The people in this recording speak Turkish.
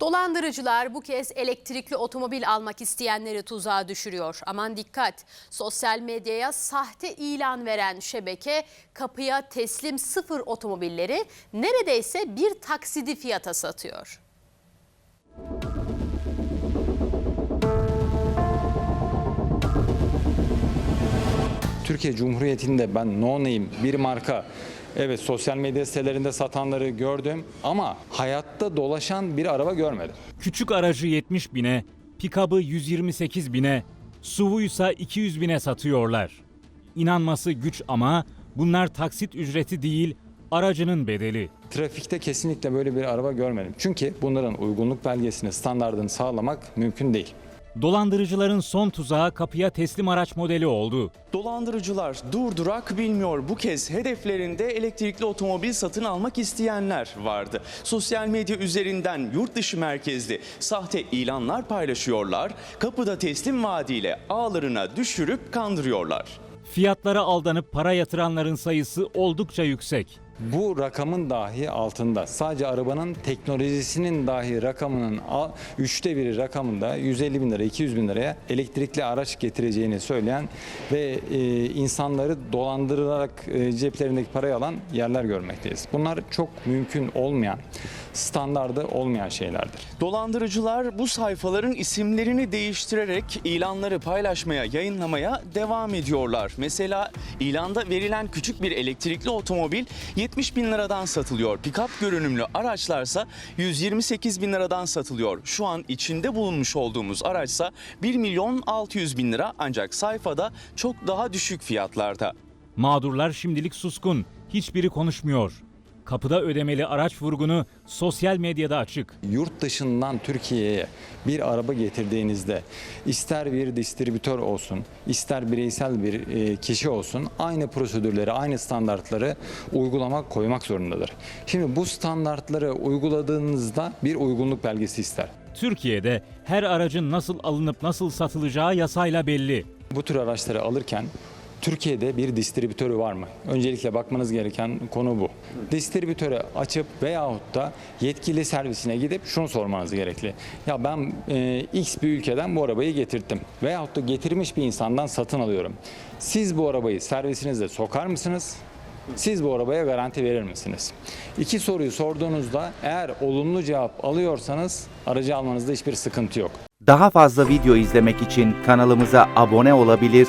Dolandırıcılar bu kez elektrikli otomobil almak isteyenleri tuzağa düşürüyor. Aman dikkat! Sosyal medyaya sahte ilan veren şebeke kapıya teslim sıfır otomobilleri neredeyse bir taksidi fiyata satıyor. Türkiye Cumhuriyeti'nde ben no name bir marka evet sosyal medya sitelerinde satanları gördüm ama hayatta dolaşan bir araba görmedim. Küçük aracı 70 bine, pikabı 128 bine, SUV'uysa 200 bine satıyorlar. İnanması güç ama bunlar taksit ücreti değil, aracının bedeli. Trafikte kesinlikle böyle bir araba görmedim. Çünkü bunların uygunluk belgesini, standartını sağlamak mümkün değil. Dolandırıcıların son tuzağı kapıya teslim araç modeli oldu. Dolandırıcılar durdurak bilmiyor. Bu kez hedeflerinde elektrikli otomobil satın almak isteyenler vardı. Sosyal medya üzerinden yurt dışı merkezli sahte ilanlar paylaşıyorlar. Kapıda teslim vaadiyle ağlarına düşürüp kandırıyorlar. Fiyatlara aldanıp para yatıranların sayısı oldukça yüksek. Bu rakamın dahi altında. Sadece arabanın teknolojisinin dahi rakamının üçte biri rakamında 150 bin lira, 200 bin liraya elektrikli araç getireceğini söyleyen ve e, insanları dolandırılarak e, ceplerindeki parayı alan yerler görmekteyiz. Bunlar çok mümkün olmayan, standardı olmayan şeylerdir. Dolandırıcılar bu sayfaların isimlerini değiştirerek ilanları paylaşmaya, yayınlamaya devam ediyorlar. Mesela ilanda verilen küçük bir elektrikli otomobil 70 bin liradan satılıyor. Pikap görünümlü araçlarsa 128 bin liradan satılıyor. Şu an içinde bulunmuş olduğumuz araçsa 1 milyon 600 bin lira ancak sayfada çok daha düşük fiyatlarda. Mağdurlar şimdilik suskun, hiçbiri konuşmuyor. Kapıda ödemeli araç vurgunu sosyal medyada açık. Yurt dışından Türkiye'ye bir araba getirdiğinizde ister bir distribütör olsun, ister bireysel bir e, kişi olsun aynı prosedürleri, aynı standartları uygulamak, koymak zorundadır. Şimdi bu standartları uyguladığınızda bir uygunluk belgesi ister. Türkiye'de her aracın nasıl alınıp nasıl satılacağı yasayla belli. Bu tür araçları alırken Türkiye'de bir distribütörü var mı? Öncelikle bakmanız gereken konu bu. Distribütörü açıp veyahut da yetkili servisine gidip şunu sormanız gerekli. Ya ben e, X bir ülkeden bu arabayı getirttim. Veyahut da getirmiş bir insandan satın alıyorum. Siz bu arabayı servisinizde sokar mısınız? Siz bu arabaya garanti verir misiniz? İki soruyu sorduğunuzda eğer olumlu cevap alıyorsanız aracı almanızda hiçbir sıkıntı yok. Daha fazla video izlemek için kanalımıza abone olabilir,